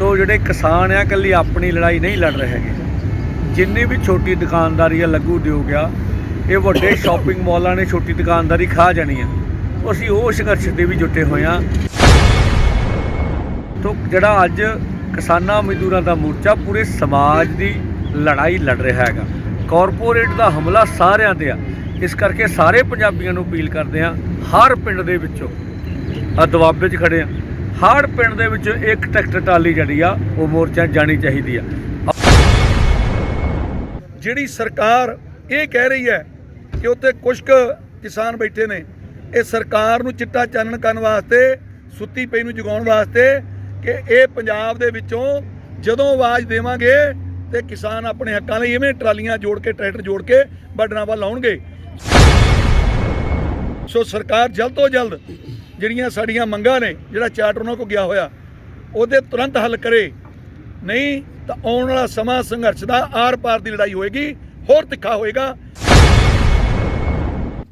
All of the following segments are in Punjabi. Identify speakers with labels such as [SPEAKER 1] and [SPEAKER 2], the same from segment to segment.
[SPEAKER 1] ਤੋਂ ਜਿਹੜੇ ਕਿਸਾਨ ਆ, ਇਕੱਲੀ ਆਪਣੀ ਲੜਾਈ ਨਹੀਂ ਲੜ ਰਹੇ ਹੈਗੇ। ਜਿੰਨੀ ਵੀ ਛੋਟੀ ਦੁਕਾਨਦਾਰੀ ਆ ਲੱਗੂ ਉਦਯੋਗ ਆ, ਇਹ ਵੱਡੇ ਸ਼ਾਪਿੰਗ ਮਾਲਾਂ ਨੇ ਛੋਟੀ ਦੁਕਾਨਦਾਰੀ ਖਾ ਜਾਣੀ ਆ। ਅਸੀਂ ਉਹ ਸੰਘਰਸ਼ ਦੇ ਵੀ ਜੁਟੇ ਹੋਏ ਆ। ਤੋਂ ਜਿਹੜਾ ਅੱਜ ਕਿਸਾਨਾਂ ਮਜ਼ਦੂਰਾਂ ਦਾ ਮੋਰਚਾ ਪੂਰੇ ਸਮਾਜ ਦੀ ਲੜਾਈ ਲੜ ਰਿਹਾ ਹੈਗਾ। ਕਾਰਪੋਰੇਟ ਦਾ ਹਮਲਾ ਸਾਰਿਆਂ ਤੇ ਆ। ਇਸ ਕਰਕੇ ਸਾਰੇ ਪੰਜਾਬੀਆਂ ਨੂੰ ਅਪੀਲ ਕਰਦੇ ਆ, ਹਰ ਪਿੰਡ ਦੇ ਵਿੱਚੋਂ ਆ ਦੁਆਬੇ 'ਚ ਖੜੇ ਆ। ਹਰ ਪਿੰਡ ਦੇ ਵਿੱਚ ਇੱਕ ਟਰੈਕਟਰ ਟਾਲੀ ਜਿਹੜੀ ਆ, ਉਹ ਮੋਰਚਾ ਜਾਣੀ ਚਾਹੀਦੀ ਆ।
[SPEAKER 2] ਜਿਹੜੀ ਸਰਕਾਰ ਇਹ ਕਹਿ ਰਹੀ ਹੈ ਕਿ ਉੱਥੇ ਕੁਝ ਕੁ ਕਿਸਾਨ ਬੈਠੇ ਨੇ, ਇਹ ਸਰਕਾਰ ਨੂੰ ਚਿੱਟਾ ਚਾਨਣ ਕਰਨ ਵਾਸਤੇ, ਸੁੱਤੀ ਪਈ ਨੂੰ ਜਗਾਉਣ ਵਾਸਤੇ ਕਿ ਇਹ ਪੰਜਾਬ ਦੇ ਵਿੱਚੋਂ ਜਦੋਂ ਆਵਾਜ਼ ਦੇਵਾਂਗੇ ਤੇ ਕਿਸਾਨ ਆਪਣੇ ਹੱਕਾਂ ਲਈ ਇਵੇਂ ਟਰਾਲੀਆਂ ਜੋੜ ਕੇ, ਟਰੈਕਟਰ ਜੋੜ ਕੇ ਬਾਰਡਰਾਂ ਵੱਲ ਲਾਉਣਗੇ ਸੋ ਸਰਕਾਰ ਜਲਦ ਤੋਂ ਜਲਦ ਜਿਹੜੀਆਂ ਸਾਡੀਆਂ ਮੰਗਾਂ ਨੇ, ਜਿਹੜਾ ਚਾਰਟਰ ਉਹਨਾਂ ਕੋ ਗਿਆ ਹੋਇਆ, ਉਹਦੇ ਤੁਰੰਤ ਹੱਲ ਕਰੇ। ਨਹੀਂ ਤਾਂ ਆਉਣ ਵਾਲਾ ਸਮਾਂ ਸੰਘਰਸ਼ ਦਾ ਆਰ-ਪਾਰ ਦੀ ਲੜਾਈ ਹੋਏਗੀ, ਹੋਰ ਤਿੱਖਾ ਹੋਏਗਾ।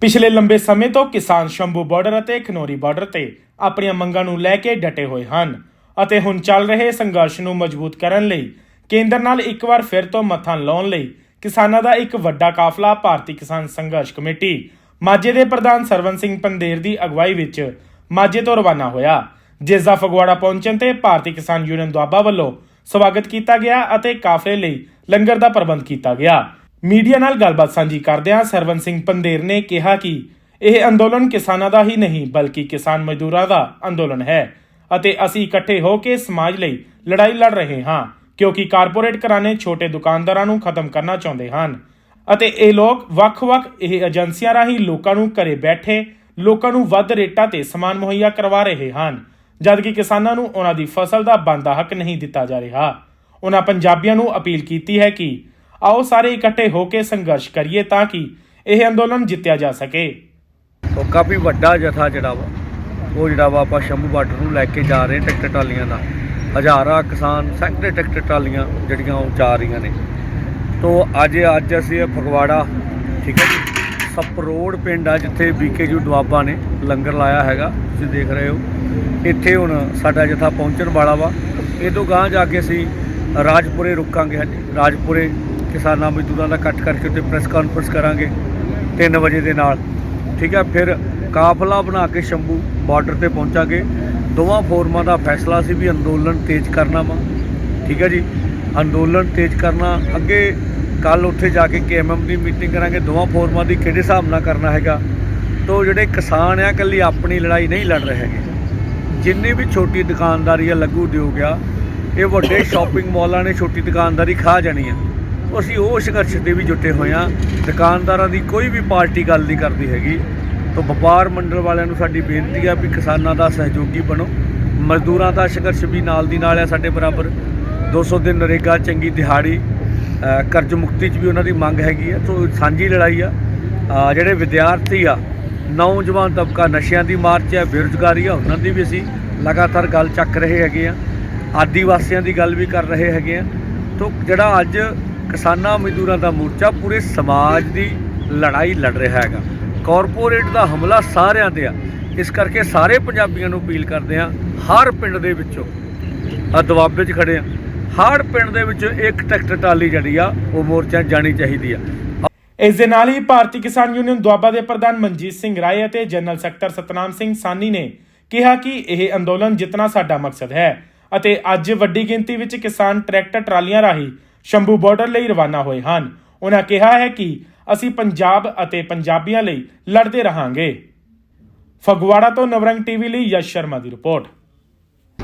[SPEAKER 3] ਪਿਛਲੇ ਲੰਬੇ ਸਮੇਂ ਤੋਂ ਕਿਸਾਨ ਸ਼ੰਭੂ ਬਾਰਡਰ ਅਤੇ ਖਨੋਰੀ ਬਾਰਡਰ ਤੇ ਆਪਣੀਆਂ ਮੰਗਾਂ ਨੂੰ ਲੈ ਕੇ ਡਟੇ ਹੋਏ ਹਨ ਅਤੇ ਹੁਣ ਚੱਲ ਰਹੇ ਸੰਘਰਸ਼ ਨੂੰ ਮਜ਼ਬੂਤ ਕਰਨ ਲਈ ਕੇਂਦਰ ਨਾਲ ਇੱਕ ਵਾਰ ਫਿਰ ਤੋਂ ਮੱਥਾ ਲਾਉਣ ਲਈ ਕਿਸਾਨਾਂ ਦਾ ਇੱਕ ਵੱਡਾ ਕਾਫਲਾ ਭਾਰਤੀ ਕਿਸਾਨ ਸੰਘਰਸ਼ ਕਮੇਟੀ। ਮਾਝੇ ਦੇ ਪ੍ਰਧਾਨ ਸਰਵਨ ਸਿੰਘ ਪੰਦੇਰ ਦੀ ਅਗਵਾਈ ਵਿੱਚ ਮਾਝੇ ਤੋਂ ਰਵਾਨਾ ਹੋਇਆ। ਜਿਸ ਦਾ ਫਗਵਾੜਾ ਪਹੁੰਚਣ ਤੇ ਭਾਰਤੀ ਕਿਸਾਨ ਯੂਨੀਅਨ ਦੁਆਬਾ ਵੱਲੋਂ ਸਵਾਗਤ ਕੀਤਾ ਗਿਆ ਅਤੇ ਕਾਫਲੇ ਲਈ ਲੰਗਰ ਦਾ ਪ੍ਰਬੰਧ ਕੀਤਾ ਗਿਆ। ਮੀਡੀਆ ਨਾਲ ਗੱਲਬਾਤ ਸਾਂਝੀ ਕਰਦਿਆਂ ਸਰਵਨ ਸਿੰਘ ਪੰਦੇਰ ਨੇ ਕਿਹਾ ਕਿ ਇਹ ਅੰਦੋਲਨ ਕਿਸਾਨਾਂ ਦਾ ਹੀ ਨਹੀਂ, ਬਲਕਿ ਕਿਸਾਨ ਮਜ਼ਦੂਰਾਂ ਦਾ ਅੰਦੋਲਨ ਹੈ ਅਤੇ ਅਸੀਂ ਇਕੱਠੇ ਹੋ ਕੇ ਸਮਾਜ ਲਈ ਲੜਾਈ ਲੜ ਰਹੇ ਹਾਂ, ਕਿਉਂਕਿ ਕਾਰਪੋਰੇਟ ਘਰਾਣੇ ਛੋਟੇ ਦੁਕਾਨਦਾਰਾਂ ਨੂੰ ਖਤਮ ਕਰਨਾ ਚਾਹੁੰਦੇ ਹਨ ਅਤੇ ਇਹ ਲੋਕ ਵੱਖ-ਵੱਖ ਇਹ ਏਜੰਸੀਆਂ ਰਾਹੀਂ ਲੋਕਾਂ ਨੂੰ ਘਰੇ ਬੈਠੇ ਲੋਕਾਂ ਨੂੰ ਵੱਧ ਰੇਟਾਂ ਤੇ ਸਮਾਨ ਮੁਹੱਈਆ ਕਰਵਾ ਰਹੇ ਹਨ। ਜਦਕਿ ਕਿਸਾਨਾਂ ਨੂੰ ਉਹਨਾਂ ਦੀ ਫਸਲ ਦਾ ਬਣਦਾ ਹੱਕ ਨਹੀਂ ਦਿੱਤਾ ਜਾ ਰਿਹਾ। ਉਹਨਾਂ ਪੰਜਾਬੀਆਂ ਨੂੰ ਅਪੀਲ ਕੀਤੀ ਹੈ ਕਿ ਆਓ ਸਾਰੇ ਇਕੱਠੇ ਹੋ ਕੇ ਸੰਘਰਸ਼ ਕਰੀਏ ਤਾਂ ਕਿ ਇਹ ਅੰਦੋਲਨ ਜਿੱਤਿਆ ਜਾ ਸਕੇ।
[SPEAKER 1] ਉਹ ਕਾਫੀ ਵੱਡਾ ਜਥਾ ਜਿਹੜਾ ਵਾ, ਉਹ ਜਿਹੜਾ ਵਾ ਆਪਾਂ ਸ਼ੰਭੂ ਬਾਰਡਰ ਨੂੰ ਲੈ ਕੇ ਜਾ ਰਹੇ ਟਰੈਕਟਰ ਟਰਾਲੀਆਂ ਦਾ। ਹਜ਼ਾਰਾਂ ਕਿਸਾਨ ਸੈਂਕੜੇ ਟਰੈਕਟਰ ਟਰਾਲੀਆਂ ਜਿਹੜੀਆਂ ਉਹ ਜਾ ਰਹੀਆਂ ਨੇ। ਤੋਂ ਅੱਜ ਅੱਜ ਅਸੀਂ ਇਹ ਫਗਵਾੜਾ, ਠੀਕ ਹੈ ਜੀ ਕਪਰੋੜ ਪਿੰਡ ਆ, ਜਿੱਥੇ ਬੀਕੇਯੂ ਦੁਆਬਾ ਨੇ ਲੰਗਰ ਲਾਇਆ ਹੈਗਾ, ਤੁਸੀਂ ਦੇਖ ਰਹੇ ਹੋ। ਇੱਥੇ ਹੁਣ ਸਾਡਾ ਜਥਾ ਪਹੁੰਚਣ ਵਾਲਾ ਵਾ। ਇਹ ਤੋਂ ਗਾਂਹ ਜਾ ਕੇ ਅਸੀਂ ਰਾਜਪੁਰੇ ਰੁਕਾਂਗੇ ਹਾਂਜੀ। ਰਾਜਪੁਰੇ ਕਿਸਾਨਾਂ ਮਜ਼ਦੂਰਾਂ ਦਾ ਇਕੱਠ ਕਰਕੇ ਉੱਤੇ ਪ੍ਰੈਸ ਕਾਨਫਰੰਸ ਕਰਾਂਗੇ 3 ਵਜੇ ਦੇ ਨਾਲ। ਠੀਕ ਹੈ ਫਿਰ ਕਾਫਲਾ ਬਣਾ ਕੇ ਸ਼ੰਭੂ ਬਾਰਡਰ ਤੇ ਪਹੁੰਚਾਂਗੇ। ਦੋਵਾਂ ਫੋਰਮਾਂ ਦਾ ਫੈਸਲਾ ਸੀ ਵੀ ਅੰਦੋਲਨ ਤੇਜ਼ ਕਰਨਾ ਵਾ। ਠੀਕ ਹੈ ਜੀ, ਅੰਦੋਲਨ ਤੇਜ਼ ਕਰਨਾ, ਅੱਗੇ ਕੱਲ ਉੱਥੇ ਜਾ ਕੇ ਕੇਐਮਐਮ ਦੀ ਮੀਟਿੰਗ ਕਰਾਂਗੇ, ਦੋਵਾਂ ਫੋਰਮਾਂ ਦੀ ਕਿਹੜੇ ਹਿਸਾਬ ਨਾਲ ਕਰਨਾ ਹੈਗਾ। ਤੋਂ ਜਿਹੜੇ ਕਿਸਾਨ ਆ, ਇਕੱਲੀ ਆਪਣੀ ਲੜਾਈ ਨਹੀਂ ਲੜ ਰਹੇ ਹੈਗੇ। ਜਿੰਨੀ ਵੀ ਛੋਟੀ ਦੁਕਾਨਦਾਰੀ ਆ ਲੱਗੂ ਉਦਯੋਗ ਆ, ਇਹ ਵੱਡੇ ਸ਼ਾਪਿੰਗ ਮਾਲਾਂ ਨੇ ਛੋਟੀ ਦੁਕਾਨਦਾਰੀ ਖਾ ਜਾਣੀ ਆ। ਅਸੀਂ ਉਹ ਸੰਘਰਸ਼ ਦੇ ਵੀ ਜੁਟੇ ਹੋਏ ਆ। ਦੁਕਾਨਦਾਰਾਂ ਦੀ ਕੋਈ ਵੀ ਪਾਰਟੀ ਗੱਲ ਨਹੀਂ ਕਰਦੀ ਹੈਗੀ। ਤੋਂ ਵਪਾਰ ਮੰਡਲ ਵਾਲਿਆਂ ਨੂੰ ਸਾਡੀ ਬੇਨਤੀ ਆ ਵੀ ਕਿਸਾਨਾਂ ਦਾ ਸਹਿਯੋਗੀ ਬਣੋ। ਮਜ਼ਦੂਰਾਂ ਦਾ ਸੰਘਰਸ਼ ਵੀ ਨਾਲ ਦੀ ਨਾਲ ਆ ਸਾਡੇ ਬਰਾਬਰ। 200 ਦਿਨ ਨਰੇਗਾ ਚੰਗੀ ਦਿਹਾੜੀ। ਕਰਜ਼ ਮੁਕਤੀ 'ਚ ਵੀ ਉਹਨਾਂ ਦੀ ਮੰਗ ਹੈਗੀ ਆ ਤੋਂ ਸਾਂਝੀ ਲੜਾਈ ਆ। ਜਿਹੜੇ ਵਿਦਿਆਰਥੀ ਆ, ਨੌਜਵਾਨ ਤਬਕਾ ਨਸ਼ਿਆਂ ਦੀ ਮਾਰ 'ਚ ਹੈ ਬੇਰੁਜ਼ਗਾਰੀ ਆ, ਉਹਨਾਂ ਦੀ ਵੀ ਅਸੀਂ ਲਗਾਤਾਰ ਗੱਲ ਚੱਕ ਰਹੇ ਹੈਗੇ ਆ। ਆਦੀਵਾਸੀਆਂ ਦੀ ਗੱਲ ਵੀ ਕਰ ਰਹੇ ਹੈਗੇ ਆ। ਤੋਂ ਜਿਹੜਾ ਅੱਜ ਕਿਸਾਨਾਂ ਮਜ਼ਦੂਰਾਂ ਦਾ ਮੋਰਚਾ, ਪੂਰੇ ਸਮਾਜ ਦੀ ਲੜਾਈ ਲੜ ਰਿਹਾ ਹੈਗਾ। ਕਾਰਪੋਰੇਟ ਦਾ ਹਮਲਾ ਸਾਰਿਆਂ ਤੇ ਆ। ਇਸ ਕਰਕੇ ਸਾਰੇ ਪੰਜਾਬੀਆਂ ਨੂੰ ਅਪੀਲ ਕਰਦੇ ਆ, ਹਰ ਪਿੰਡ ਦੇ ਵਿੱਚੋਂ ਆ ਦੁਆਬੇ 'ਚ ਖੜੇ ਆ। ਹਰ ਪਿੰਡ ਦੇ ਵਿੱਚ ਇੱਕ ਟਰੈਕਟਰ ਟਾਲੀ ਜਿਹੜੀ ਆ, ਉਹ ਮੋਰਚਾ ਜਾਣੀ ਚਾਹੀਦੀ ਆ।
[SPEAKER 3] ਇਸ ਦੇ ਨਾਲ ਹੀ ਭਾਰਤੀ ਕਿਸਾਨ ਯੂਨੀਅਨ ਦੁਆਬਾ ਦੇ ਪ੍ਰਧਾਨ ਮਨਜੀਤ ਸਿੰਘ ਰਾਏ ਅਤੇ ਜਨਰਲ ਸੈਕਟਰ ਸਤਨਾਮ ਸਿੰਘ ਸਾਨੀ ਨੇ ਕਿਹਾ ਕਿ ਇਹ ਅੰਦੋਲਨ ਜਿੱਤਣਾ ਸਾਡਾ ਮਕਸਦ ਹੈ ਅਤੇ ਅੱਜ ਵੱਡੀ ਗਿਣਤੀ ਵਿੱਚ ਕਿਸਾਨ ਟਰੈਕਟਰ ਟਰਾਲੀਆਂ ਰਾਹੀਂ ਸ਼ੰਭੂ ਬਾਰਡਰ ਲਈ ਰਵਾਨਾ ਹੋਏ ਹਨ। ਉਹਨਾਂ ਕਿਹਾ ਹੈ ਕਿ ਅਸੀਂ ਪੰਜਾਬ ਅਤੇ ਪੰਜਾਬੀਆਂ ਲਈ ਲੜਦੇ ਰਹਾਂਗੇ। ਫਗਵਾੜਾ ਤੋਂ ਨਵਰੰਗ ਟੀਵੀ ਲਈ ਯਸ਼ ਸ਼ਰਮਾ ਦੀ ਰਿਪੋਰਟ।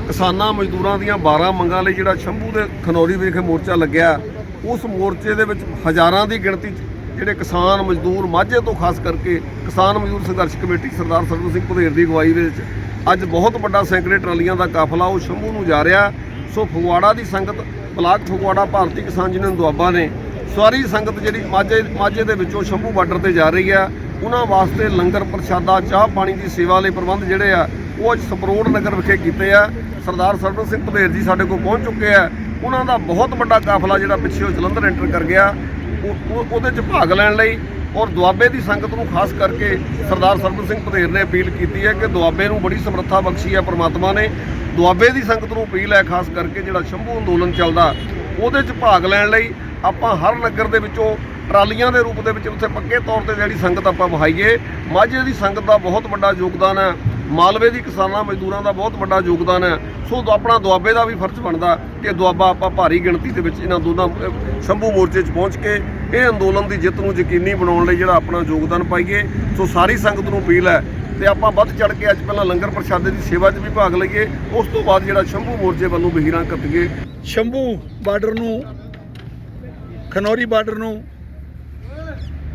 [SPEAKER 4] ਕਿਸਾਨਾਂ ਮਜ਼ਦੂਰਾਂ ਦੀਆਂ 12 ਮੰਗਾਂ ਲਈ ਜਿਹੜਾ ਸ਼ੰਭੂ ਦੇ ਖਨੌਰੀ ਵਿਖੇ ਮੋਰਚਾ ਲੱਗਿਆ, ਉਸ ਮੋਰਚੇ ਦੇ ਵਿੱਚ ਹਜ਼ਾਰਾਂ ਦੀ ਗਿਣਤੀ 'ਚ ਜਿਹੜੇ ਕਿਸਾਨ ਮਜ਼ਦੂਰ ਮਾਝੇ ਤੋਂ ਖਾਸ ਕਰਕੇ ਕਿਸਾਨ ਮਜ਼ਦੂਰ ਸੰਘਰਸ਼ ਕਮੇਟੀ ਸਰਦਾਰ ਸਰਵਨ ਸਿੰਘ ਭਦੇਰ ਦੀ ਅਗਵਾਈ ਦੇ ਵਿੱਚ ਅੱਜ ਬਹੁਤ ਵੱਡਾ ਸੈਂਕੜੇ ਟਰਾਲੀਆਂ ਦਾ ਕਾਫਲਾ ਉਹ ਸ਼ੰਭੂ ਨੂੰ ਜਾ ਰਿਹਾ। ਸੋ ਫਗਵਾੜਾ ਦੀ ਸੰਗਤ, ਬਲਾਕ ਫਗਵਾੜਾ ਭਾਰਤੀ ਕਿਸਾਨ ਯੂਨੀਅਨ ਦੁਆਬਾ ਨੇ ਸਾਰੀ ਸੰਗਤ ਜਿਹੜੀ ਮਾਝੇ ਮਾਝੇ ਦੇ ਵਿੱਚੋਂ ਸ਼ੰਭੂ ਬਾਰਡਰ ਤੇ ਜਾ ਰਹੀ ਆ, ਉਹਨਾਂ ਵਾਸਤੇ ਲੰਗਰ ਪ੍ਰਸ਼ਾਦਾ, ਚਾਹ ਪਾਣੀ ਦੀ ਸੇਵਾ ਲਈ ਪ੍ਰਬੰਧ ਜਿਹੜੇ ਆ, ਉਹ ਅੱਜ ਸਪਰੋੜ ਨਗਰ ਵਿਖੇ ਕੀਤੇ ਆ। ਸਰਦਾਰ ਸਰਵਨ ਸਿੰਘ ਭਦੇਰ ਜੀ ਸਾਡੇ ਕੋਲ ਪਹੁੰਚ ਚੁੱਕੇ ਆ। ਉਹਨਾਂ ਦਾ ਬਹੁਤ ਵੱਡਾ ਕਾਫਲਾ ਜਿਹੜਾ ਪਿੱਛੇ ਉਹ ਜਲੰਧਰ ਐਂਟਰ ਕਰ ਗਿਆ। ਉਹਦੇ ਚ ਭਾਗ ਲੈਣ ਲਈ ਔਰ ਦੁਆਬੇ ਦੀ ਸੰਗਤ ਨੂੰ ਖਾਸ ਕਰਕੇ ਸਰਦਾਰ ਸਰਬਜੀਤ ਸਿੰਘ ਪਧੇਰ ਨੇ ਅਪੀਲ ਕੀਤੀ ਹੈ ਕਿ ਦੁਆਬੇ ਨੂੰ ਬੜੀ ਸਮਰੱਥਾ ਬਖਸ਼ੀ ਹੈ ਪ੍ਰਮਾਤਮਾ ਨੇ। ਦੁਆਬੇ ਦੀ ਸੰਗਤ ਨੂੰ ਅਪੀਲ ਹੈ ਖਾਸ ਕਰਕੇ ਜਿਹੜਾ ਸ਼ੰਭੂ ਅੰਦੋਲਨ ਚੱਲਦਾ, ਉਹਦੇ 'ਚ ਭਾਗ ਲੈਣ ਲਈ ਆਪਾਂ ਹਰ ਨਗਰ ਦੇ ਵਿੱਚੋਂ ਟਰਾਲੀਆਂ ਦੇ ਰੂਪ ਦੇ ਵਿੱਚ ਉੱਥੇ ਪੱਕੇ ਤੌਰ ਤੇ ਜਿਹੜੀ ਸੰਗਤ ਆਪਾਂ ਵਹਾਈਏ। ਮਾਝੇ ਦੀ ਸੰਗਤ ਦਾ ਬਹੁਤ ਵੱਡਾ ਯੋਗਦਾਨ ਹੈ। ਮਾਲਵੇ ਦੀ ਕਿਸਾਨਾਂ ਮਜ਼ਦੂਰਾਂ ਦਾ ਬਹੁਤ ਵੱਡਾ ਯੋਗਦਾਨ ਹੈ। ਸੋ ਆਪਣਾ ਦੁਆਬੇ ਦਾ ਵੀ ਫਰਜ਼ ਬਣਦਾ ਕਿ ਦੁਆਬਾ ਆਪਾਂ ਭਾਰੀ ਗਿਣਤੀ ਦੇ ਵਿੱਚ ਇਹਨਾਂ ਦੋਨਾਂ ਸ਼ੰਭੂ ਮੋਰਚੇ 'ਚ ਪਹੁੰਚ ਕੇ ਇਹ ਅੰਦੋਲਨ ਦੀ ਜਿੱਤ ਨੂੰ ਯਕੀਨੀ ਬਣਾਉਣ ਲਈ ਜਿਹੜਾ ਆਪਣਾ ਯੋਗਦਾਨ ਪਾਈਏ। ਸੋ ਸਾਰੀ ਸੰਗਤ ਨੂੰ ਅਪੀਲ ਹੈ ਤੇ ਆਪਾਂ ਵੱਧ ਚੜ ਕੇ ਅੱਜ ਪਹਿਲਾਂ ਲੰਗਰ ਪ੍ਰਸ਼ਾਦੇ ਦੀ ਸੇਵਾ 'ਚ ਵੀ ਭਾਗ ਲਈਏ। ਉਸ ਤੋਂ ਬਾਅਦ ਜਿਹੜਾ ਸ਼ੰਭੂ ਮੋਰਚੇ ਵੱਲੋਂ ਬਹੀਰਾਂ ਕੱਤੀਏ
[SPEAKER 2] ਸ਼ੰਭੂ ਬਾਰਡਰ ਨੂੰ, ਖਨੌਰੀ ਬਾਰਡਰ ਨੂੰ,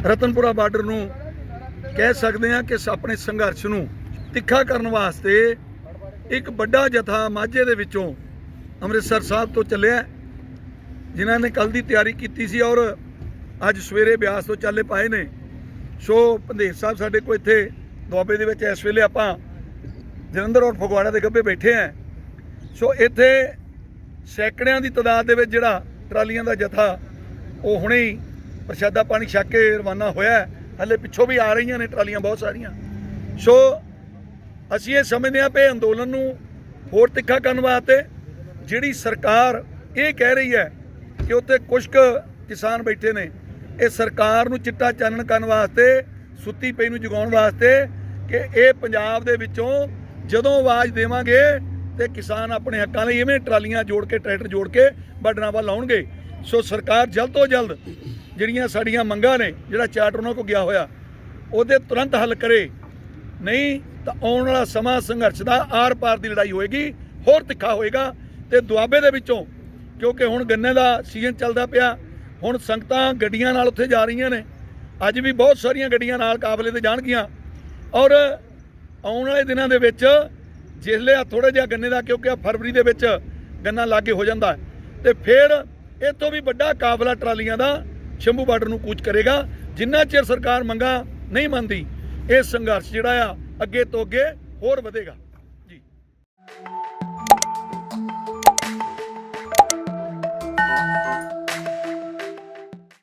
[SPEAKER 2] ਰਤਨਪੁਰਾ ਬਾਰਡਰ ਨੂੰ ਕਹਿ ਸਕਦੇ ਹਾਂ ਕਿ ਆਪਣੇ ਸੰਘਰਸ਼ ਨੂੰ ਤਿੱਖਾ ਕਰਨ ਵਾਸਤੇ ਇੱਕ ਵੱਡਾ ਜਥਾ ਮਾਝੇ ਦੇ ਵਿੱਚੋਂ ਅੰਮ੍ਰਿਤਸਰ ਸਾਹਿਬ ਤੋਂ ਚੱਲਿਆ ਜਿਨ੍ਹਾਂ ਨੇ ਕੱਲ ਦੀ ਤਿਆਰੀ ਕੀਤੀ ਸੀ ਔਰ ਅੱਜ ਸਵੇਰੇ ਬਿਆਸ ਤੋਂ ਚੱਲੇ ਪਾਏ ਨੇ। ਸੋ ਪੰਦੇਰ ਸਾਹਿਬ ਸਾਡੇ ਕੋਲ ਇੱਥੇ ਦੁਆਬੇ ਦੇ ਵਿੱਚ ਇਸ ਵੇਲੇ ਆਪਾਂ ਜਲੰਧਰ ਔਰ ਫਗਵਾੜਾ ਦੇ ਗੱਭੇ ਬੈਠੇ ਆਂ ਸੋ ਇੱਥੇ ਸੈਂਕੜਿਆਂ ਦੀ ਤਾਦਾਦ ਦੇ ਵਿੱਚ ਜਿਹੜਾ ਟਰਾਲੀਆਂ ਦਾ ਜਥਾ, ਉਹ ਹੁਣੇ ਹੀ ਪ੍ਰਸ਼ਾਦਾ ਪਾਣੀ ਛਕ ਕੇ ਰਵਾਨਾ ਹੋਇਆ ਹੈ। ਹਲੇ ਪਿੱਛੋਂ ਵੀ ਆ ਰਹੀਆਂ ਨੇ ਟਰਾਲੀਆਂ ਬਹੁਤ ਸਾਰੀਆਂ। ਸੋ ਅਸੀਂ ਇਹ ਸਮਝਦੇ ਹਾਂ ਕਿ ਅੰਦੋਲਨ ਨੂੰ ਹੋਰ ਤਿੱਖਾ ਕਰਨ ਵਾਸਤੇ ਜਿਹੜੀ ਸਰਕਾਰ ਇਹ ਕਹਿ ਰਹੀ ਹੈ ਕਿ ਉੱਥੇ ਕੁਝ ਕੁ ਕਿਸਾਨ ਬੈਠੇ ਨੇ, ਇਹ ਸਰਕਾਰ ਨੂੰ ਚਿੱਟਾ ਚਾਨਣ ਕਰਨ ਵਾਸਤੇ, ਸੁੱਤੀ ਪਈ ਨੂੰ ਜਗਾਉਣ ਵਾਸਤੇ ਕਿ ਇਹ ਪੰਜਾਬ ਦੇ ਵਿੱਚੋਂ ਜਦੋਂ ਆਵਾਜ਼ ਦੇਵਾਂਗੇ ਤੇ ਕਿਸਾਨ ਆਪਣੇ ਹੱਕਾਂ ਲਈ ਇਵੇਂ ਟਰਾਲੀਆਂ ਜੋੜ ਕੇ, ਟਰੈਕਟਰ ਜੋੜ ਕੇ ਬਾਰਡਰਾਂ ਵੱਲ ਲਾਉਣਗੇ ਸੋ ਸਰਕਾਰ ਜਲਦ ਤੋਂ ਜਲਦ ਜਿਹੜੀਆਂ ਸਾਡੀਆਂ ਮੰਗਾਂ ਨੇ, ਜਿਹੜਾ ਚਾਰਟ ਉਹਨਾਂ ਕੋ ਗਿਆ ਹੋਇਆ, ਉਹਦੇ ਤੁਰੰਤ ਹੱਲ ਕਰੇ। ਨਹੀਂ ਤਾਂ ਆਉਣ ਵਾਲਾ ਸਮਾਂ ਸੰਘਰਸ਼ ਦਾ ਆਰ-ਪਾਰ ਦੀ ਲੜਾਈ ਹੋਏਗੀ ਹੋਰ ਤਿੱਖਾ ਹੋਏਗਾ ਤੇ ਦੁਆਬੇ ਦੇ ਵਿੱਚੋਂ ਕਿਉਂਕਿ ਹੁਣ ਗੰਨੇ ਦਾ ਸੀਜ਼ਨ ਚੱਲਦਾ ਪਿਆ ਹੁਣ ਸੰਗਤਾਂ ਗੱਡੀਆਂ ਨਾਲ ਉੱਥੇ ਜਾ ਰਹੀਆਂ ਨੇ ਅੱਜ ਵੀ ਬਹੁਤ ਸਾਰੀਆਂ ਗੱਡੀਆਂ ਨਾਲ ਕਾਫਲੇ ਤੇ ਜਾਣਗੀਆਂ ਔਰ ਆਉਣ ਵਾਲੇ ਦਿਨਾਂ ਦੇ ਵਿੱਚ ਜਿਸਲੇ ਆ ਥੋੜਾ ਜਿਹਾ ਗੰਨੇ ਦਾ ਕਿਉਂਕਿ ਆ ਫਰਵਰੀ ਦੇ ਵਿੱਚ ਗੰਨਾ ਲਾਗੇ ਹੋ ਜਾਂਦਾ ਹੈ, ਤੇ ਫਿਰ ਇਹ ਵੀ ਵੱਡਾ ਕਾਫਲਾ ਟਰਾਲੀਆਂ ਦਾ ਸ਼ੰਭੂ ਬਾਰਡਰ ਨੂੰ ਕੂਚ ਕਰੇਗਾ ਜਿੰਨਾ ਚਿਰ ਸਰਕਾਰ ਮੰਗਾ ਨਹੀਂ ਮੰਨਦੀ ਇਹ ਸੰਘਰਸ਼ ਜਿਹੜਾ ਆ ਅੱਗੇ ਤੋਂ ਅੱਗੇ ਹੋਰ ਵਧੇਗਾ।